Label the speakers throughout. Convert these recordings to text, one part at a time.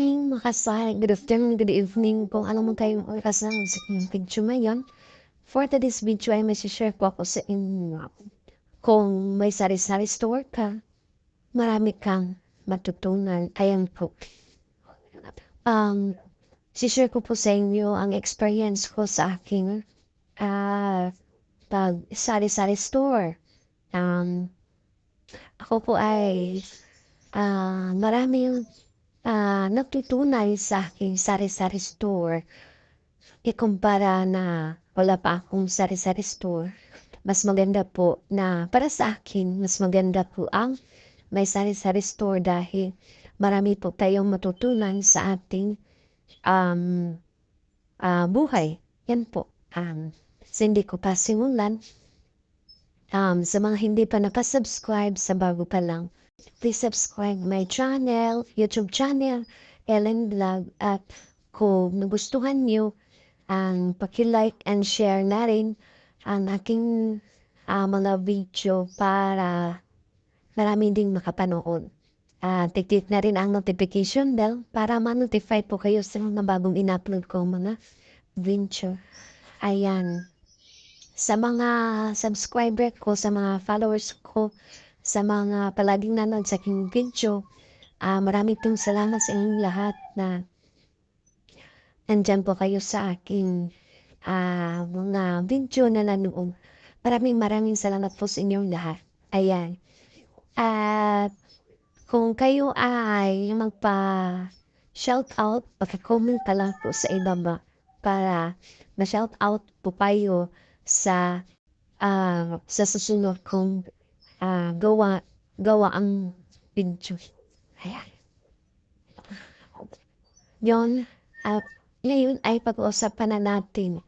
Speaker 1: Makasay, good afternoon, good evening, kung ano man kayong oras na sa inyong video ngayon. For today's video ay may share po ako sa inyo. Kung may sari-sari store ka, marami kang matutunan. Ayan po. Um, share ko po sa inyo ang experience ko sa aking ah pag sari-sari store. Um, ako po ay ah maraming ah natutunan sa aking sari-sari store. Ikumpara na wala pa akong sari-sari store. Mas maganda po na para sa akin, mas maganda po ang may sari-sari store dahil marami po tayong matutunan sa ating um, ah, buhay. Yan po. Um, so hindi ko pa simulan. Um, sa mga hindi pa nakasubscribe sa bago pa lang, please subscribe my channel, YouTube channel, Ellen Vlog. At kung nagustuhan nyo, ang paki-like and share na rin ang aking ah, mga video para marami ding makapanood. Ah, tiktik na rin ang notification bell para ma-notify po kayo sa mga bagong in-upload ko mga video. Ayan. Sa mga subscriber ko, sa mga followers ko, sa mga palaging nanood sa aking video, ah marami pong salamat sa inyong lahat na nandyan po kayo sa aking ah mga video na nanood. Maraming maraming salamat po sa inyong lahat. Ayan. At kung kayo ay magpa shout out, pagka-comment ka lang po sa ibaba para ma-shout out po kayo sa ah, sa susunod kong ah, gawa gawa ang video. Ayan. Yon at ngayon ay pag-uusapan na natin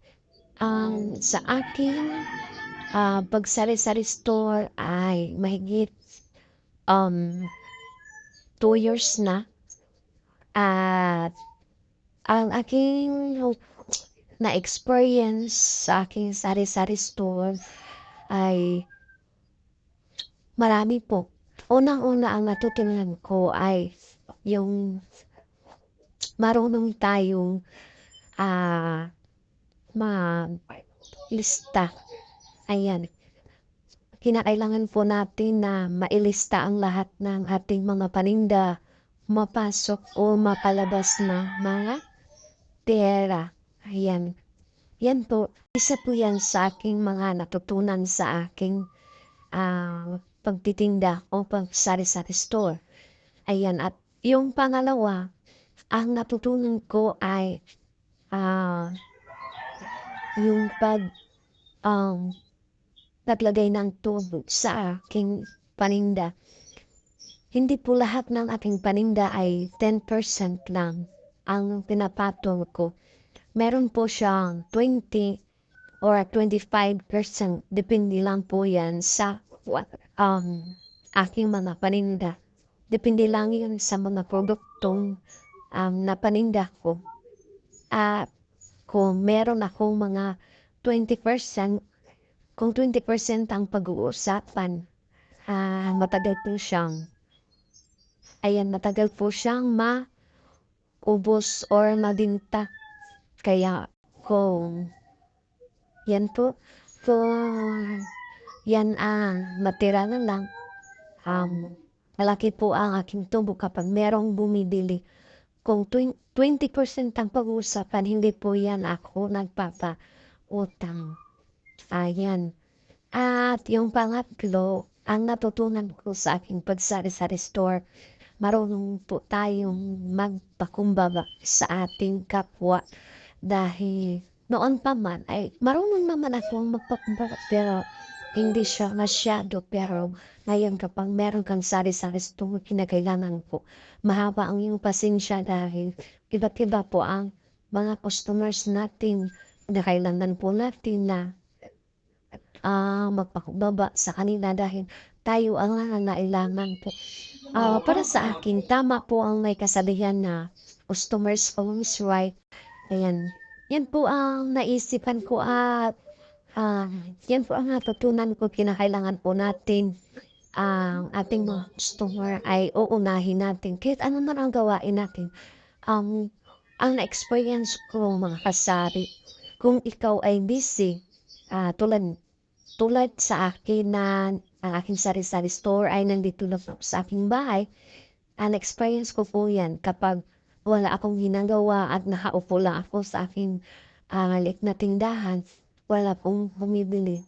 Speaker 1: ang sa aking ah, pagsari-sari store ay mahigit um two years na at ang aking na-experience sa aking sari-sari store ay marami po. Unang-una ang natutunan ko ay yung marunong tayong ah ma-lista. Ayan. Kinakailangan po natin na mailista ang lahat ng ating mga paninda mapasok o mapalabas na mga pera. Ayan. Yan po. Isa po yan sa aking mga natutunan sa aking ah, pagtitinda o pagsari-sari store. Ayan. At yung pangalawa, ang natutunan ko ay ah, yung pag um, naglagay ng tubig sa aking paninda. Hindi po lahat ng aking paninda ay 10% lang ang pinapatong ko. Meron po siyang 20 or 25%. Depende lang po yan sa um, aking mga paninda. Depende lang yun sa mga produktong um, napaninda ko. At kung meron akong mga 20%, kung 20% ang pag-uusapan, ah matagal po siyang, ayan, matagal po siyang maubos or mabinta. Kaya kung yan po, kung yan ang matira na lang, um, malaki po ang aking tubo kapag merong bumibili. Kung 20% ang pag-uusapan, hindi po yan ako nagpapa-utang. Ayan. At yung pangatlo, ang natutunan ko sa aking pagsari-sari store, marunong po tayong magpakumbaba sa ating kapwa dahil noon pa man ay marunong naman akong magpakumbaba pero hindi siya masyado pero ngayon kapag meron kang sari-sari store kinakailangan po mahaba ang iyong pasensya dahil iba't iba po ang mga customers natin na kailangan po natin na ah magpakumbaba sa kanila dahil tayo ang nangangailangan po. Ah, para sa akin, tama po ang may kasabihan na customers always right. Ayan. Yan po ang naisipan ko at ah, yan po ang natutunan ko kinakailangan po natin ang ating mga customer ay uunahin natin. Kahit ano man ang gawain natin, Um, ang na-experience ko mga kasari, kung ikaw ay busy, ah, tulad tulad sa akin na ang aking sari-sari store ay nandito lang sa aking bahay, ang experience ko po yan kapag wala akong ginagawa at nakaupo lang ako sa aking maliit na tindahan, wala pong bumibili.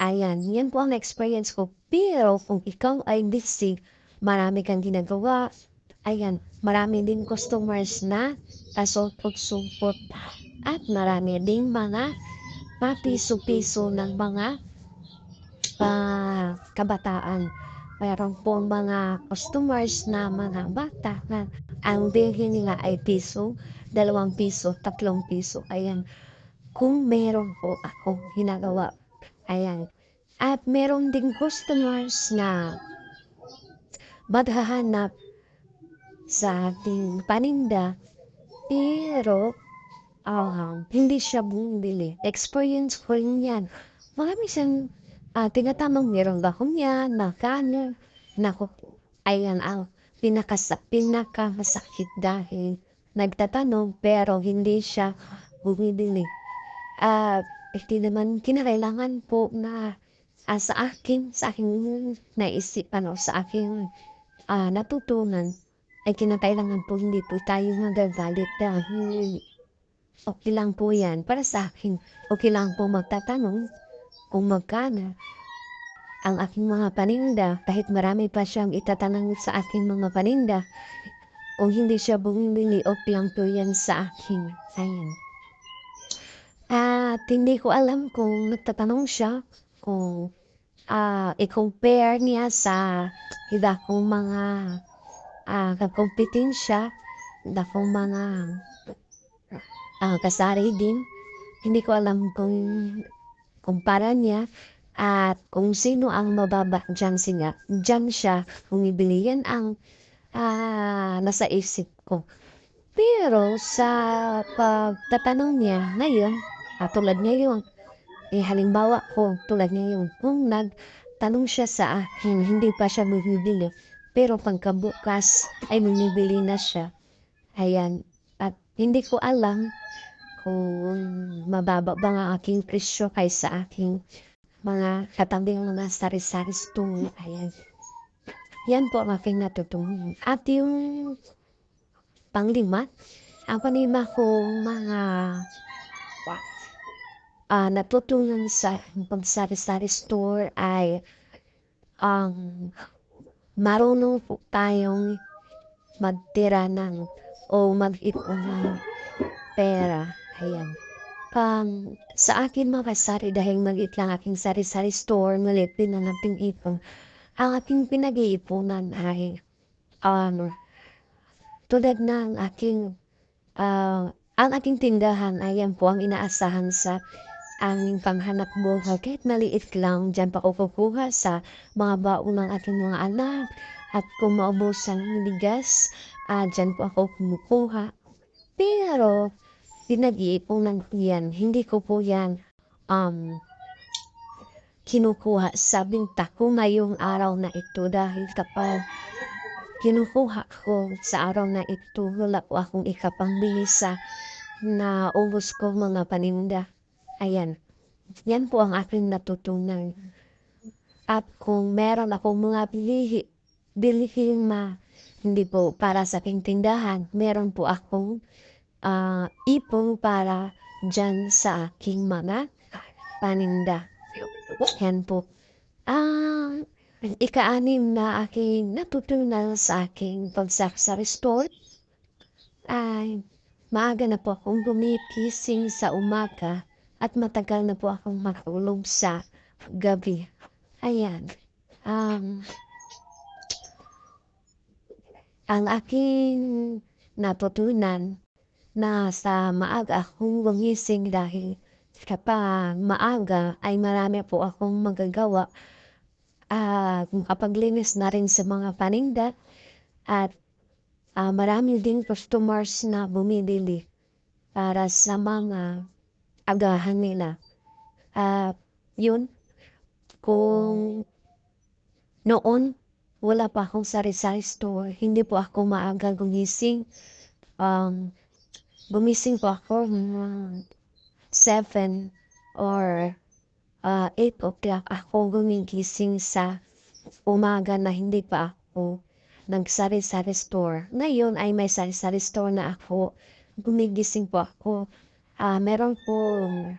Speaker 1: Ayan, yan po ang experience ko. Pero kung ikaw ay busy, marami kang ginagawa, ayan, marami din customers na kasupot-supot at marami ding mga papiso-piso ng mga ah, kabataan. Meron pong mga customers na mga bata na ang bilhin nila ay piso, dalawang piso, tatlong piso. Ayan. Kung meron po akong ginagawa, ayan. At meron ding customers na maghahanap sa ating paninda, pero um, hindi siya bumibili. Experience ko rin yan. Marami siyang ah, tinatanong, meron ba akong yan, magkano? Naku, ayan ang pinakasa, pinakamasakit dahil nagtatanong pero hindi siya bumibili. Ah, hindi naman kinakailangan po na ah, sa akin, sa aking naisipan o sa aking ah, natutunan ay kinakailangan po hindi po tayo magagalit dahil okay lang po yan para sa akin. Okay lang po magtatanong kung magkano ang aking mga paninda kahit marami pa siyang itatanong sa aking mga paninda kung hindi siya bumibili okay lang po yan sa akin. Ayan. At hindi ko alam kung nagtatanong siya kung ah, i-compare niya sa iba mga ah, kakompetensya, iba kong mga ah, kasari din. Hindi ko alam kung kumpara niya at kung sino ang mababa dyan siya, dyan siya bumibili. Yan ang ah, nasa isip ko. Pero sa pagtatanong niya ngayon, ah, tulad ngayon, eh halimbawa ko, tulad ngayon, kung nagtanong siya sa akin, hindi pa siya bumibili. Pero pagkabukas ay bumibili na siya. Ayan. At hindi ko alam kung mababa ba ang aking presyo kaysa aking mga katabing mga sari-sari store. Ayan. Yan po ang aking natutunan. At yung panglima, ang panglima kong mga ah natutunan sa pagsari-sari store ay ang marunong po tayong magtira ng o mag-ipon ng pera. Ayan. Um, sa akin mga kasari dahil maliit lang aking sari-sari store, maliit din ang ating ipon. Ang aking pinag-iipunan ay um, tulad ng aking ah, ang aking tindahan ay yan po ang inaasahan sa aming panghanap buhay. Kahit maliit lang, dyan pa ako kukuha sa mga baon ng aking mga anak. At kung maubusan ng bigas, ah, dyan po ako kumukuha. Pero, pinag-iipunan ko yan. Hindi ko po yan um, kinukuha sa binta ko ngayong araw na ito dahil kapag kinukuha ko sa araw na ito, wala po akong ikapangbili sa na ubos ko mga paninda. Ayan. Yan po ang aking natutunan. At kung meron akong mga bilihi, bilihin ma hindi po para sa aking tindahan, meron po akong ah, ipon para dyan sa aking mga paninda. Yan po. Ah, ika-anim na aking natutunan sa aking pagsaksa store ay maaga na po akong gumigising sa umaga at matagal na po akong matulog sa gabi. Ayan. Um, ang aking natutunan na sa maaga akong gumising dahil kapag maaga ay marami po akong magagawa ah makapaglinis na rin sa mga paninda at ah, marami din customers na bumibili para sa mga agahan nila. Ah, yun, kung noon wala pa akong sari-sari store, hindi po ako maaga gumising um, gumising po ako ng 7 or ah, 8 o'clock ako gumigising sa umaga na hindi pa ako nagsari-sari store. Ngayon ay may sari-sari store na ako. Gumigising po ako. Ah, meron pong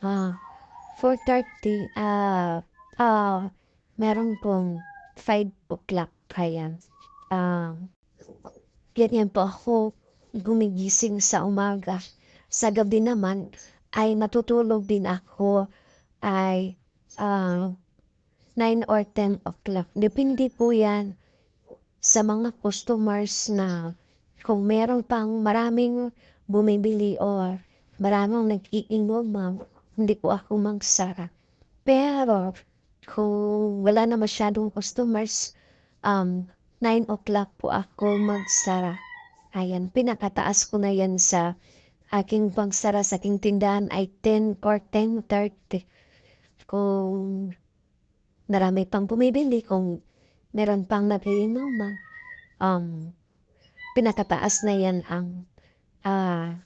Speaker 1: ah, 4.30 ah, ah, meron pong 5 o'clock kaya. Ah, ganyan po ako gumigising sa umaga. Sa gabi naman ay natutulog din ako ay ah, 9 or 10 o'clock. Depende po yan sa mga customers na kung meron pang maraming bumibili or maraming nag-iinom, hindi po ako magsara. Pero kung wala na masyadong customers, um, 9 o'clock po ako magsara. Ayan, pinakataas ko na yan sa aking pagsara sa aking tindahan ay 10 or 10.30. Kung marami pang bumibili, kung meron pang nagiinuman, um, pinakataas na yan ang ah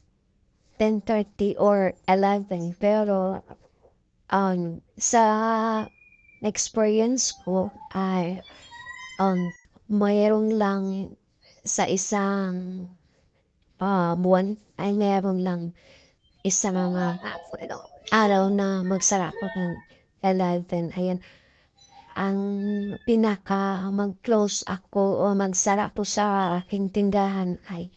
Speaker 1: 10.30 or 11. Pero um, sa experience ko ay um, mayroon lang sa isang ah, buwan ay meron lang isang mga araw na magsara ko ng 11. Ayan. Ang pinaka mag-close ako o magsara ko sa aking tindahan ay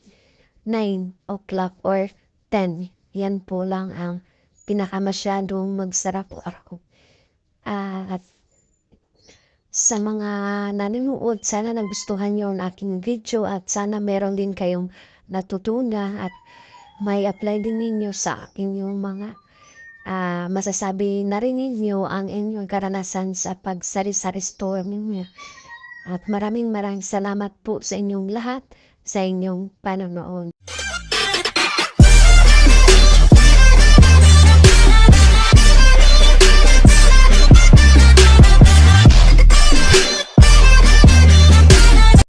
Speaker 1: 9 o'clock or 10. Yan po lang ang pinaka masyadong magsara po ako. at sa mga nanonood, sana nagustuhan niyo ang aking video at sana meron din kayong natutunan at may apply din ninyo sa aking yung mga ah, masasabi na rin ninyo ang inyong karanasan sa pagsari-sari store ninyo. At maraming maraming salamat po sa inyong lahat sa inyong panonood.